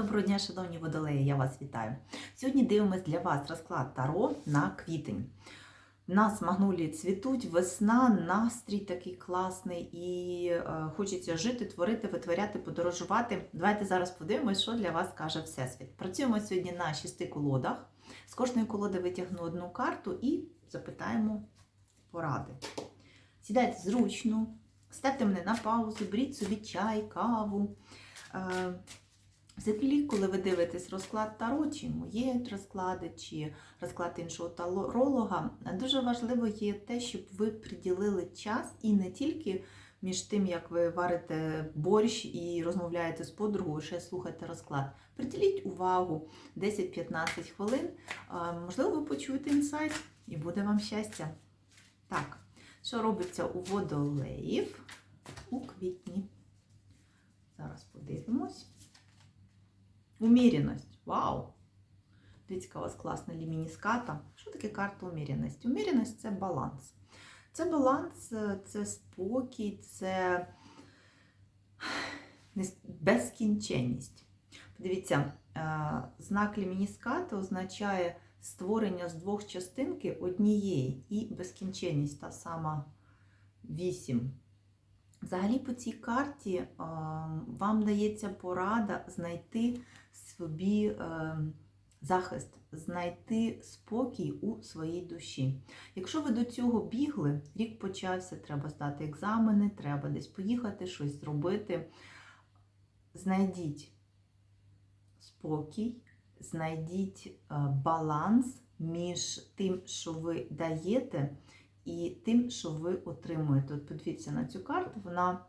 Доброго дня, шановні водолеї, я вас вітаю. Сьогодні дивимось для вас розклад Таро на квітень. У нас магнолії цвітуть, весна, настрій такий класний і е, хочеться жити, творити, витворяти, подорожувати. Давайте зараз подивимось, що для вас каже Всесвіт. Працюємо сьогодні на шести колодах. З кожної колоди витягну одну карту і запитаємо поради. Сідайте зручно, ставте мене на паузу, беріть собі чай, каву. Е, Взагалі, коли ви дивитесь розклад Таро, чи моє розклади, чи розклад іншого таролога, дуже важливо є те, щоб ви приділили час і не тільки між тим, як ви варите борщ і розмовляєте з подругою, ще слухаєте розклад. Приділіть увагу 10-15 хвилин. Можливо, ви почуєте інсайт і буде вам щастя. Так, що робиться у водолеїв у квітні? Зараз подивимось. Уміряність. Вау! Дивіться, яка у вас класна лімініската. Що таке карта уміряності? Уміряність це баланс. Це баланс, це спокій, це безкінченність. Подивіться, знак лімініската означає створення з двох частинки однієї і безкінченність, та сама 8. Взагалі, по цій карті вам дається порада знайти собі захист, знайти спокій у своїй душі. Якщо ви до цього бігли, рік почався, треба здати екзамени, треба десь поїхати, щось зробити. Знайдіть спокій, знайдіть баланс між тим, що ви даєте, і тим, що ви отримуєте. От подивіться на цю карту, вона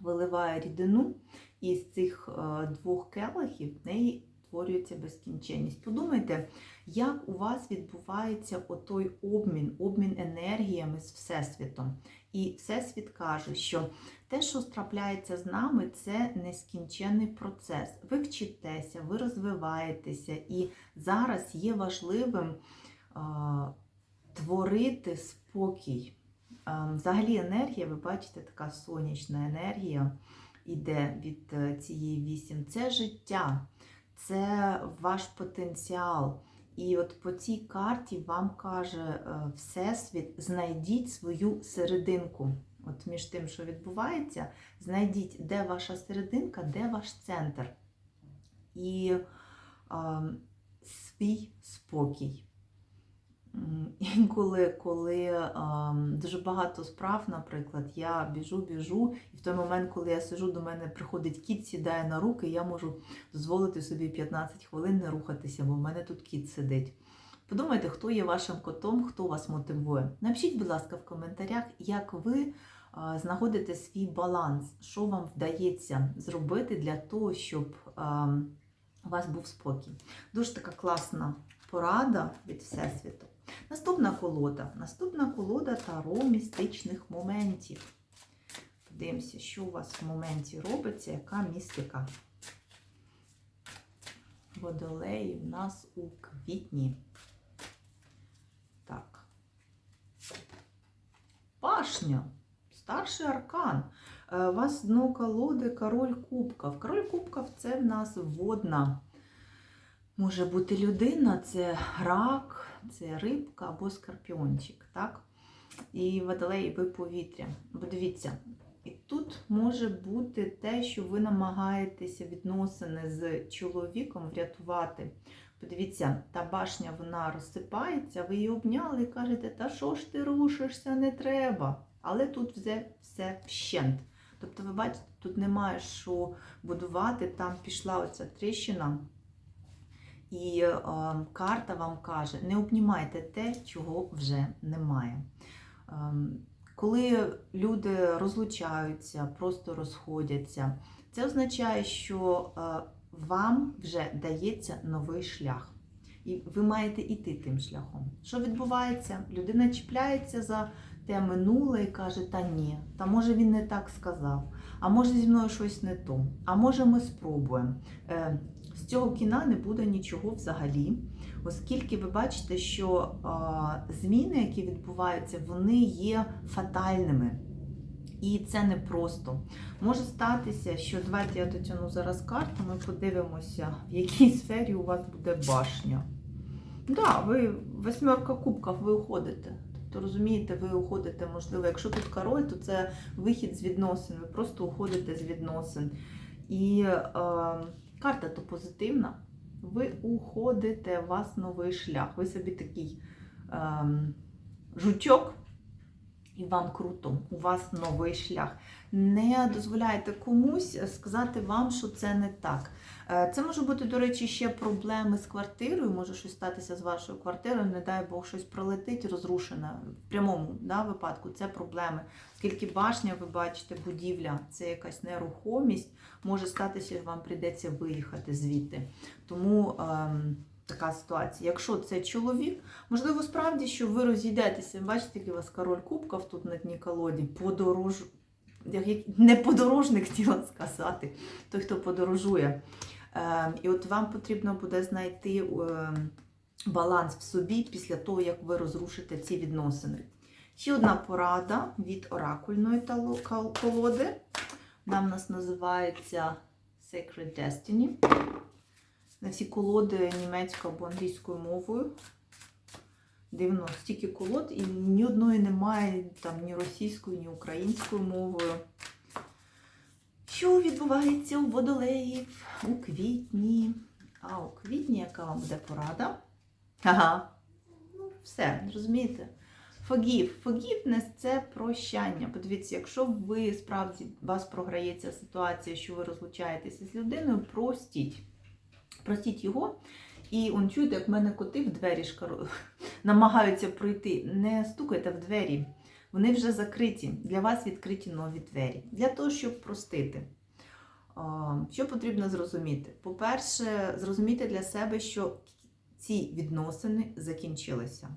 виливає рідину, і з цих двох келихів в неї створюється безкінченність. Подумайте, як у вас відбувається отой обмін, обмін енергіями з Всесвітом. І Всесвіт каже, що те, що трапляється з нами, це нескінченний процес. Ви вчитеся, ви розвиваєтеся, і зараз є важливим творити спокій. Взагалі енергія, ви бачите, така сонячна енергія йде від цієї вісім. Це життя, це ваш потенціал. І от по цій карті вам каже Всесвіт, знайдіть свою серединку. От між тим, що відбувається, знайдіть, де ваша серединка, де ваш центр. І е, свій спокій. Інколи, коли а, дуже багато справ, наприклад, я біжу, біжу, і в той момент, коли я сижу, до мене приходить кіт, сідає на руки, я можу дозволити собі 15 хвилин не рухатися, бо в мене тут кіт сидить. Подумайте, хто є вашим котом, хто вас мотивує. Напишіть, будь ласка, в коментарях, як ви знаходите свій баланс, що вам вдається зробити для того, щоб а, у вас був спокій. Дуже така класна порада від Всесвіту. Наступна колода. Наступна колода таро містичних моментів. Подивимося, що у вас в моменті робиться, яка містика. Водолеї в нас у квітні. Так. Пашня. Старший аркан. У вас дно колоди король кубків. Король кубків це в нас водна. Може бути людина, це рак, це рибка або скорпіончик. так? І водолей ви повітря. Бо дивіться, і тут може бути те, що ви намагаєтеся відносини з чоловіком врятувати. Подивіться, та башня вона розсипається, ви її обняли і кажете, та що ж ти рушишся, не треба. Але тут все, все вщент. Тобто, ви бачите, тут немає що будувати, там пішла оця тріщина. І е, карта вам каже, не обнімайте те, чого вже немає. Е, коли люди розлучаються, просто розходяться, це означає, що е, вам вже дається новий шлях. І ви маєте йти тим шляхом. Що відбувається? Людина чіпляється за те минуле і каже, та ні, та може він не так сказав, а може зі мною щось не то, а може ми спробуємо. З цього кіна не буде нічого взагалі, оскільки ви бачите, що зміни, які відбуваються, вони є фатальними. І це не просто. Може статися, що давайте я дотягну зараз карту, ми подивимося, в якій сфері у вас буде башня. Так, да, ви восьмерка кубків, ви уходите. Тобто, розумієте, ви уходите, можливо, якщо тут король, то це вихід з відносин. Ви просто уходите з відносин. І е, карта то позитивна. Ви уходите, у вас новий шлях. Ви собі такий ем, жучок, і вам круто, у вас новий шлях. Не дозволяйте комусь сказати вам, що це не так. Е, Це може бути, до речі, ще проблеми з квартирою, може щось статися з вашою квартирою, не дай Бог, щось пролетить, розрушене. В прямому да, випадку це проблеми. Оскільки башня, ви бачите, будівля це якась нерухомість, може статися, що вам прийдеться виїхати звідти. Тому ем, така ситуація. Якщо це чоловік, можливо, справді, що ви розійдетеся. Бачите, який у вас король кубків тут на дні колоді, подорож... не подорожник хотіла сказати, той, хто подорожує. Ем, І от вам потрібно буде знайти ем, баланс в собі після того, як ви розрушите ці відносини. Ще одна порада від оракульної колоди. В нас називається Sacred Destiny. На всі колоди німецькою або англійською мовою. Дивно, стільки колод, і ні одної немає там ні російською, ні українською мовою. Що відбувається у водолеїв у квітні? А у квітні яка вам буде порада? Ага. Ну, все, розумієте? Forgive. Forgiveness – це прощання. Подивіться, якщо ви справді вас програється ситуація, що ви розлучаєтеся з людиною, простіть. Простіть його. І он чуєте, як в мене коти в двері шкаро... намагаються пройти. Не стукайте в двері. Вони вже закриті. Для вас відкриті нові двері. Для того, щоб простити. Що потрібно зрозуміти? По-перше, зрозуміти для себе, що ці відносини закінчилися.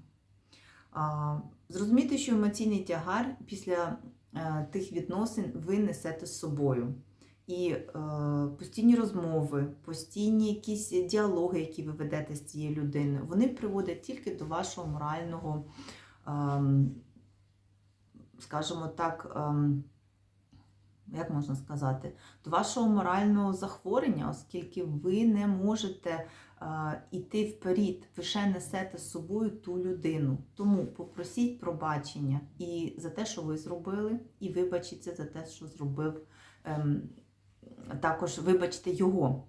Зрозуміти, що емоційний тягар після е, тих відносин ви несете з собою. І е, постійні розмови, постійні якісь діалоги, які ви ведете з цією людиною, вони приводять тільки до вашого морального, ем, скажімо так, ем, як можна сказати, до вашого морального захворення, оскільки ви не можете йти вперед, ви ще несете з собою ту людину. Тому попросіть пробачення і за те, що ви зробили, і вибачіться за те, що зробив. Ем, також вибачте його.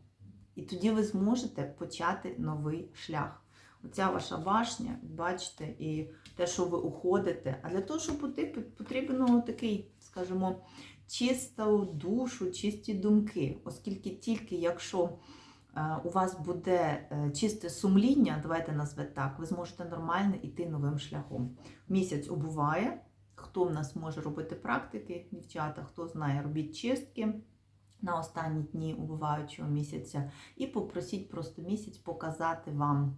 І тоді ви зможете почати новий шлях. Оця ваша башня, бачите, і те, що ви уходите. А для того, щоб піти, потрібно такий, скажімо, чисту душу, чисті думки. Оскільки тільки якщо е, у вас буде е, чисте сумління, давайте назвемо так, ви зможете нормально йти новим шляхом. Місяць обуває. Хто в нас може робити практики, дівчата, хто знає, робіть чистки на останні дні убиваючого місяця, і попросіть просто місяць показати вам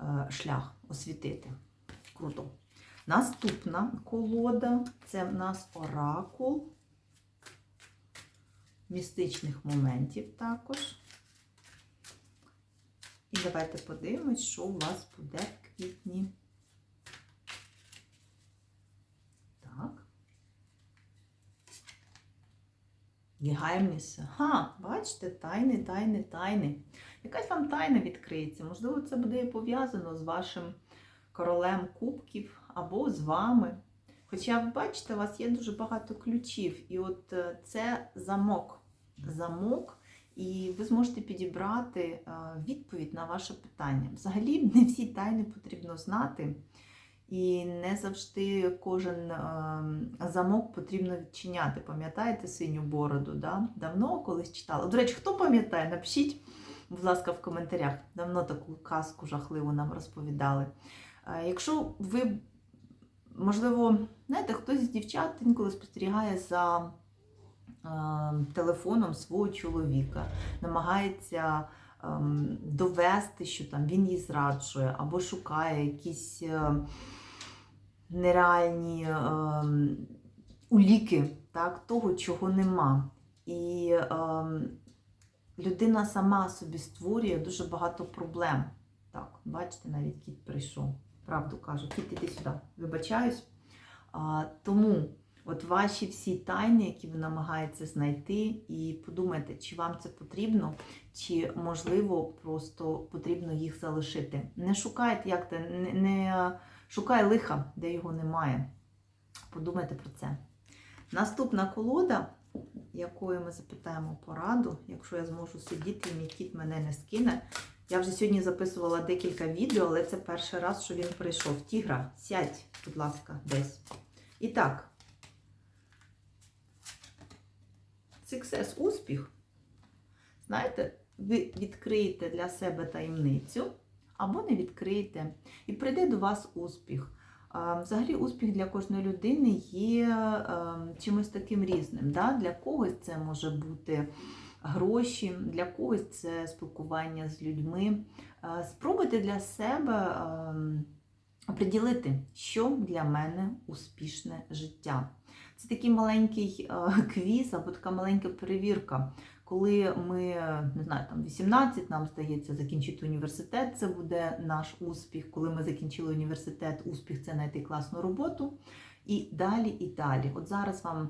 е, шлях, освітити. Круто. Наступна колода це в нас оракул містичних моментів також. І давайте подивимось, що у вас буде в квітні. Так. Geheimnisse. Ха, бачите, тайни, тайни, тайни. Якась вам тайна відкриється. Можливо, це буде і пов'язано з вашим королем кубків або з вами. Хоча, бачите, у вас є дуже багато ключів. І от е, це замок. Замок, і ви зможете підібрати е, відповідь на ваше питання. Взагалі, не всі тайни потрібно знати. І не завжди кожен е, замок потрібно відчиняти. Пам'ятаєте синю бороду? Да? Давно колись читала. До речі, хто пам'ятає, напишіть, будь ласка, в коментарях. Давно таку казку жахливу нам розповідали. Е, якщо ви, можливо, знаєте, хтось з дівчат інколи спостерігає за е, телефоном свого чоловіка, намагається ем, довести, що там він її зраджує, або шукає якісь нереальні ем, уліки так, того, чого нема. І ем, людина сама собі створює дуже багато проблем. Так, бачите, навіть кіт прийшов. Правду кажу, кіт, іди сюди, вибачаюсь. А, тому От ваші всі тайни, які ви намагаєтеся знайти, і подумайте, чи вам це потрібно, чи можливо просто потрібно їх залишити. Не шукайте, як те, не, не шукай лиха, де його немає. Подумайте про це. Наступна колода, якою ми запитаємо пораду, якщо я зможу сидіти, і мій кіт мене не скине. Я вже сьогодні записувала декілька відео, але це перший раз, що він прийшов. Тігра, сядь, будь ласка, десь. І так. Success, успіх. Знаєте, ви відкриєте для себе таємницю або не відкриєте, і прийде до вас успіх. Взагалі, успіх для кожної людини є чимось таким різним. Да? Для когось це може бути гроші, для когось це спілкування з людьми. Спробуйте для себе оприділити, що для мене успішне життя. Це такий маленький квіз або така маленька перевірка. Коли ми, не знаю, там 18, нам здається, закінчити університет, це буде наш успіх. Коли ми закінчили університет, успіх це знайти класну роботу. І далі, і далі. От зараз вам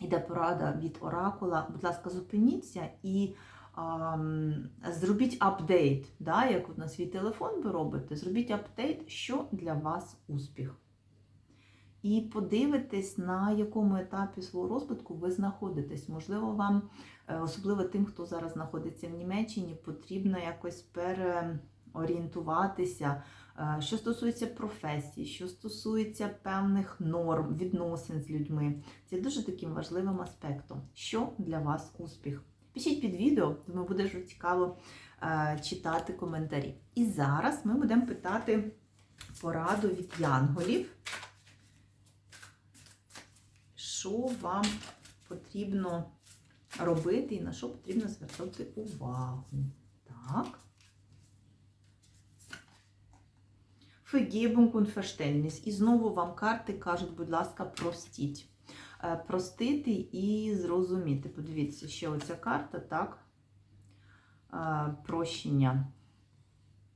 іде порада від оракула. Будь ласка, зупиніться і ам, зробіть апдейт. Да? Як от на свій телефон ви робите, зробіть апдейт, що для вас успіх. І подивитесь, на якому етапі свого розвитку ви знаходитесь. Можливо, вам, е, особливо тим, хто зараз знаходиться в Німеччині, потрібно якось переорієнтуватися, е, що стосується професії, що стосується певних норм, відносин з людьми. Це дуже таким важливим аспектом. Що для вас успіх? Пишіть під відео, тому буде дуже цікаво е, читати коментарі. І зараз ми будемо питати пораду від янголів що вам потрібно робити і на що потрібно звертати увагу. Так. Vergebung und. І знову вам карти кажуть, будь ласка, простіть. Е, Простити і зрозуміти. Подивіться, ще оця карта, так? Е, Прощення.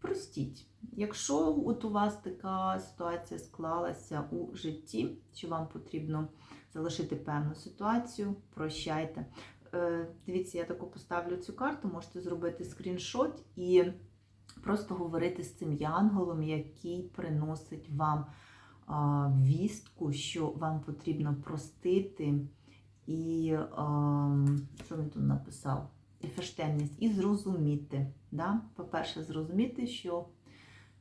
Простіть. Якщо от у вас така ситуація склалася у житті, що вам потрібно залишити певну ситуацію, прощайте. Е, Дивіться, я таку поставлю цю карту, можете зробити скріншот і просто говорити з цим янголом, який приносить вам вістку, що вам потрібно простити. І що він тут написав? І і зрозуміти. Да? По-перше, зрозуміти, що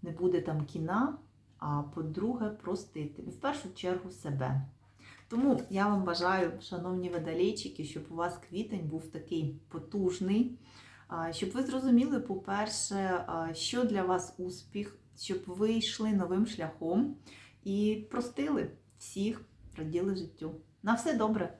не буде там кіна, а по-друге, простити. І в першу чергу себе. Тому я вам бажаю, шановні водолійчики, щоб у вас квітень був такий потужний, щоб ви зрозуміли, по-перше, що для вас успіх, щоб ви йшли новим шляхом і простили всіх, раділи життю. На все добре!